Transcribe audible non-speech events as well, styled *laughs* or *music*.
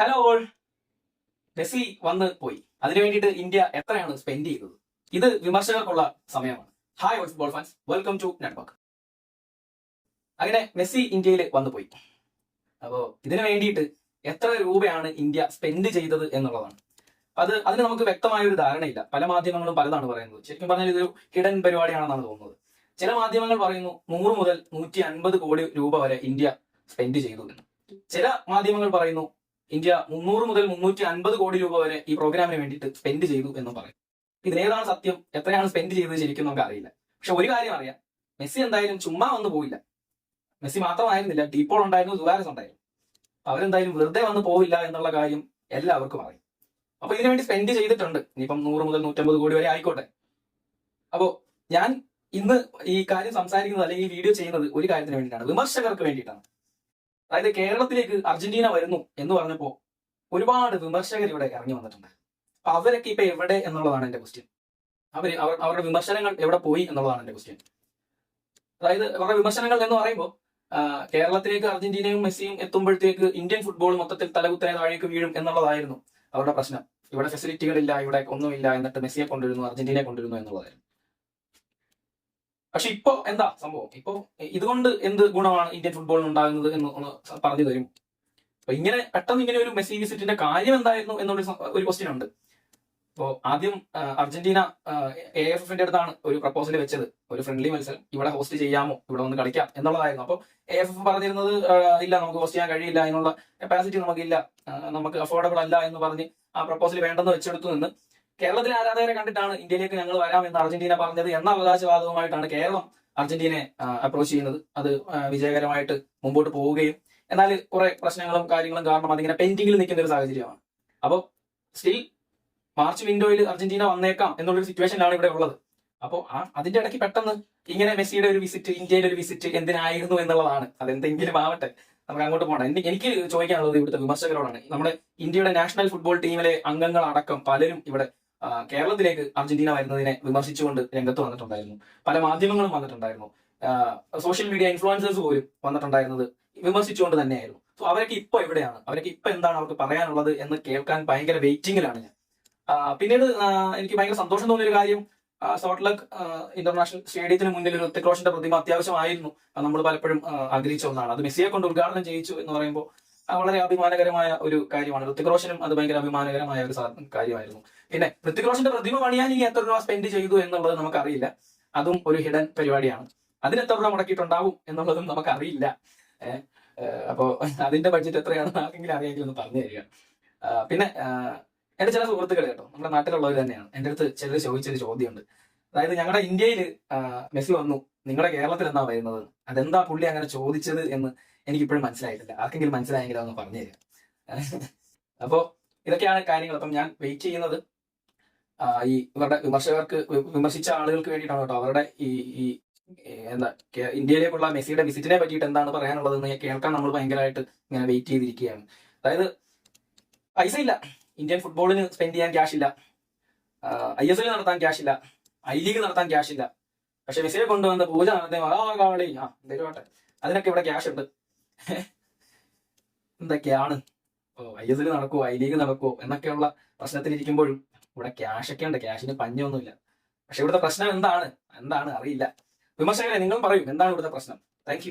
Hello all Messi വന്ന് പോയി. അതിനു വേണ്ടിയിട്ട് ഇന്ത്യ എത്രയാണ് സ്പെൻഡ് ചെയ്തത്? ഇത് വിമർശകർക്കുള്ള സമയമാണ്. Hi football fans welcome to network അങ്ങനെ മെസ്സി ഇന്ത്യയിൽ വന്നു പോയി. അപ്പോൾ ഇതിനു വേണ്ടിയിട്ട് എത്ര രൂപയാണ് ഇന്ത്യ സ്പെൻഡ് ചെയ്തത് എന്നുള്ളതാണ്. അത് അതിന് നമുക്ക് വ്യക്തമായ ഒരു ധാരണയില്ല. പല മാധ്യമങ്ങളും പലതാണ് പറയുന്നത്. ശരിക്കും പറഞ്ഞാൽ ഇതൊരു ഹിഡൻ പരിപാടിയാണെന്നാണ് തോന്നുന്നത്. ചില മാധ്യമങ്ങൾ പറയുന്നു നൂറ് മുതൽ നൂറ്റി അൻപത് കോടി രൂപ വരെ ഇന്ത്യ സ്പെൻഡ് ചെയ്തു എന്ന്. ചില മാധ്യമങ്ങൾ പറയുന്നു ഇന്ത്യ മുന്നൂറ് മുതൽ മുന്നൂറ്റി അൻപത് കോടി രൂപ വരെ ഈ പ്രോഗ്രാമിന് വേണ്ടിയിട്ട് സ്പെൻഡ് ചെയ്തു എന്ന് പറയും. ഇതിനേതാണ് സത്യം? എത്രയാണ് സ്പെൻഡ് ചെയ്തത് ശരിക്കും നമുക്ക് അറിയില്ല. പക്ഷെ ഒരു കാര്യം അറിയാം. മെസ്സി എന്തായാലും ചുമ്മാ വന്നു പോയില്ല മെസ്സി മാത്രമായിരുന്നില്ല. ഡീപ്പോൾ ഉണ്ടായിരുന്നു ദുബാരസ് ഉണ്ടായിരുന്നു. അവരെന്തായാലും വെറുതെ വന്ന് പോവില്ല എന്നുള്ള കാര്യം എല്ലാവർക്കും അറിയാം. അപ്പൊ ഇതിനുവേണ്ടി സ്പെൻഡ് ചെയ്തിട്ടുണ്ട്. ഇനിയിപ്പം നൂറ് മുതൽ നൂറ്റമ്പത് കോടി വരെ ആയിക്കോട്ടെ. അപ്പോ ഞാൻ ഇന്ന് ഈ കാര്യം സംസാരിക്കുന്നത് അല്ലെങ്കിൽ ഈ വീഡിയോ ചെയ്യുന്നത് ഒരു കാര്യത്തിന് വേണ്ടിയിട്ടാണ്. വിമർശകർക്ക് വേണ്ടിയിട്ടാണ്. അതായത് കേരളത്തിലേക്ക് അർജന്റീന വരുന്നു എന്ന് പറഞ്ഞപ്പോൾ ഒരുപാട് വിമർശകർ ഇവിടെ ഇറങ്ങി വന്നിട്ടുണ്ട്. അപ്പൊ അവരൊക്കെ ഇപ്പൊ എവിടെ എന്നുള്ളതാണ് എന്റെ ക്വസ്റ്റ്യൻ അവർ അവരുടെ വിമർശനങ്ങൾ എവിടെ പോയി എന്നുള്ളതാണ് എന്റെ ക്വസ്റ്റ്യൻ അതായത് അവരുടെ വിമർശനങ്ങൾ എന്ന് പറയുമ്പോൾ കേരളത്തിലേക്ക് അർജന്റീനയും മെസ്സിയും എത്തുമ്പോഴത്തേക്ക് ഇന്ത്യൻ ഫുട്ബോൾ മൊത്തത്തിൽ തലകുത്തനെ താഴേക്ക് വീഴും എന്നുള്ളതായിരുന്നു അവരുടെ പ്രശ്നം. ഇവിടെ ഫെസിലിറ്റികളില്ല ഇവിടെ ഒന്നുമില്ല എന്നിട്ട് മെസ്സിയെ കൊണ്ടുവരുന്നു അർജന്റീനയെ കൊണ്ടുവരുന്നു എന്നുള്ളതായിരുന്നു. പക്ഷെ ഇപ്പോ എന്താ സംഭവം? ഇപ്പോ ഇതുകൊണ്ട് എന്ത് ഗുണമാണ് ഇന്ത്യൻ ഫുട്ബോളിന് ഉണ്ടാകുന്നത് എന്ന് പറഞ്ഞു തരും. അപ്പൊ ഇങ്ങനെ പെട്ടെന്ന് ഇങ്ങനെ ഒരു മെസ്സി വിസിറ്റിന്റെ കാര്യം എന്തായിരുന്നു എന്നൊരു ഒരു ക്വസ്റ്റ്യൻ ഉണ്ട്. അപ്പോ ആദ്യം അർജന്റീന എ എഫ് എഫിന്റെ അടുത്താണ് ഒരു പ്രപ്പോസൽ വെച്ചത്. ഒരു ഫ്രണ്ട്ലി മത്സരം. ഇവിടെ ഹോസ്റ്റ് ചെയ്യാമോ? ഇവിടെ വന്ന് കളിക്കാം എന്നുള്ളതായിരുന്നു. അപ്പോൾ എ എഫ് എഫ് പറഞ്ഞിരുന്നത് ഇല്ല നമുക്ക് ഹോസ്റ്റ് ചെയ്യാൻ കഴിയില്ല അതിനുള്ള കപ്പാസിറ്റി നമുക്കില്ല നമുക്ക് അഫോർഡബിൾ അല്ല എന്ന് പറഞ്ഞ് ആ പ്രപ്പോസൽ വേണ്ടെന്ന് വെച്ചെടുത്തു നിന്ന് കേരളത്തിലെ ആരാധകരെ കണ്ടിട്ടാണ് ഇന്ത്യയിലേക്ക് ഞങ്ങൾ വരാം എന്ന് അർജന്റീന പറഞ്ഞത് എന്ന അവകാശവാദവുമായിട്ടാണ് കേരളം അർജന്റീനയെ അപ്രോച്ച് ചെയ്യുന്നത്. അത് വിജയകരമായിട്ട് മുമ്പോട്ട് പോവുകയും എന്നാൽ കുറെ പ്രശ്നങ്ങളും കാര്യങ്ങളും കാരണം അതിങ്ങനെ പെൻഡിങ്ങിൽ നിൽക്കുന്ന ഒരു സാഹചര്യമാണ്. അപ്പോൾ സ്റ്റിൽ മാർച്ച് വിൻഡോയിൽ അർജന്റീന വന്നേക്കാം എന്നുള്ളൊരു സിറ്റുവേഷനിലാണ് ഇവിടെ ഉള്ളത്. അപ്പോൾ ആ അതിന്റെ ഇടയ്ക്ക് പെട്ടെന്ന് ഇങ്ങനെ മെസ്സിയുടെ ഒരു വിസിറ്റ് ഇന്ത്യയുടെ ഒരു വിസിറ്റ് എന്തിനായിരുന്നു എന്നുള്ളതാണ്. അതെന്തെങ്കിലും ആവട്ടെ. നമുക്ക് അങ്ങോട്ട് പോകണം എനിക്ക് എനിക്ക് ചോദിക്കാനുള്ളത് ഇവിടുത്തെ വിമർശകരോടാണ്. നമ്മുടെ ഇന്ത്യയുടെ നാഷണൽ ഫുട്ബോൾ ടീമിലെ അംഗങ്ങൾ അടക്കം പലരും ഇവിടെ കേരളത്തിലേക്ക് അർജന്റീന വരുന്നതിനെ വിമർശിച്ചുകൊണ്ട് രംഗത്ത് വന്നിട്ടുണ്ടായിരുന്നു. പല മാധ്യമങ്ങളും വന്നിട്ടുണ്ടായിരുന്നു. സോഷ്യൽ മീഡിയ ഇൻഫ്ലുവൻസേഴ്സ് പോലും വന്നിട്ടുണ്ടായിരുന്നത് വിമർശിച്ചുകൊണ്ട് തന്നെയായിരുന്നു. സോ അവരൊക്കെ ഇപ്പൊ എവിടെയാണ്? അവരൊക്കെ ഇപ്പൊ എന്താണ് അവർക്ക് പറയാനുള്ളത് എന്ന് കേൾക്കാൻ ഭയങ്കര വെയിറ്റിംഗിലാണ് ഞാൻ. പിന്നീട് എനിക്ക് ഭയങ്കര സന്തോഷം തോന്നിയൊരു കാര്യം സോട്ട്ലക്ക് ഇന്റർനാഷണൽ സ്റ്റേഡിയത്തിന് മുന്നിൽ ഒരു ഋത്തിക് റോഷന്റെ പ്രതിമ അത്യാവശ്യമായിരുന്നു. നമ്മൾ പലപ്പോഴും ആഗ്രഹിച്ച ഒന്നാണ്. അത് മെസ്സിയെ കൊണ്ട് ഉദ്ഘാടനം ചെയ്യിച്ചു എന്ന് പറയുമ്പോൾ വളരെ അഭിമാനകരമായ ഒരു കാര്യമാണ്. ഋത്തിക് റോഷനും അത് ഭയങ്കര അഭിമാനകരമായ ഒരു കാര്യമായിരുന്നു. പിന്നെ ഋത്തിക് റോഷന്റെ പ്രതിമ പണിയാൻ ഇനി എത്ര രൂപ സ്പെൻഡ് ചെയ്തു എന്നുള്ളത് നമുക്കറിയില്ല. അതും ഒരു ഹിഡൻ പരിപാടിയാണ്. അതിന് എത്ര രൂപ മുടക്കിയിട്ടുണ്ടാവും എന്നുള്ളതും നമുക്കറിയില്ല. അപ്പോ അതിന്റെ ബഡ്ജറ്റ് എത്രയാണെന്ന് ആർക്കെങ്കിലും അറിയാമെങ്കിൽ ഒന്ന് പറഞ്ഞു തരിക. പിന്നെ എന്റെ ചില സുഹൃത്തുക്കൾ കേട്ടോ നമ്മുടെ നാട്ടിലുള്ളവർ തന്നെയാണ്. എന്റെ അടുത്ത് ചിലർ ചോദിച്ചൊരു ചോദ്യമുണ്ട്. അതായത് ഞങ്ങളുടെ ഇന്ത്യയിൽ മെസ്സി വന്നു. നിങ്ങളുടെ കേരളത്തിൽ എന്താ വരുന്നത് അതെന്താ പുള്ളി അങ്ങനെ ചോദിച്ചത് എന്ന് എനിക്ക് ഇപ്പോഴും മനസ്സിലായിട്ടില്ല. ആർക്കെങ്കിലും മനസ്സിലായെങ്കിലും അതൊന്ന് പറഞ്ഞു തരിക അപ്പോ ഇതൊക്കെയാണ് കാര്യങ്ങൾ. അപ്പം ഞാൻ വെയിറ്റ് ചെയ്യുന്നത്. ഈ ഇവരുടെ വിമർശകർക്ക് വിമർശിച്ച ആളുകൾക്ക് വേണ്ടിയിട്ടാണ് കേട്ടോ. അവരുടെ ഈ ഈ എന്താ ഇന്ത്യയിലേക്കുള്ള മെസ്സിയുടെ വിസിറ്റിനെ പറ്റിയിട്ട് എന്താണ് പറയാനുള്ളതെന്ന് കേൾക്കാൻ നമ്മൾ ഭയങ്കരമായിട്ട് ഇങ്ങനെ വെയിറ്റ് ചെയ്തിരിക്കുകയാണ്. അതായത് പൈസ ഇല്ല. ഇന്ത്യൻ ഫുട്ബോളിന് സ്പെൻഡ് ചെയ്യാൻ ക്യാഷ് ഇല്ല. ഐ എസ് എൽ നടത്താൻ ക്യാഷ് ഇല്ല. ഐ ലീഗ് നടത്താൻ ക്യാഷ് ഇല്ല. പക്ഷെ മെസ്സിയെ കൊണ്ടുവന്ന പൂജ നടത്തേ ആ കാളി ആ എന്തേലും അതിനൊക്കെ ഇവിടെ ക്യാഷ് ഉണ്ട്. *laughs* എന്തൊക്കെയാണ്? ഓ ഐ എസ് എൽ നടക്കുവോ? ഐ ലീഗ് നടക്കുവോ? എന്നൊക്കെയുള്ള പ്രശ്നത്തിലിരിക്കുമ്പോഴും ഇവിടെ ക്യാഷ് ഒക്കെ ഉണ്ട്. ക്യാഷിന് പഞ്ഞൊന്നുമില്ല. പക്ഷെ ഇവിടുത്തെ പ്രശ്നം എന്താണ്? എന്താണ്? അറിയില്ല. വിമർശകരെ നിങ്ങൾ പറയും. എന്താണ് ഇവിടുത്തെ പ്രശ്നം? താങ്ക്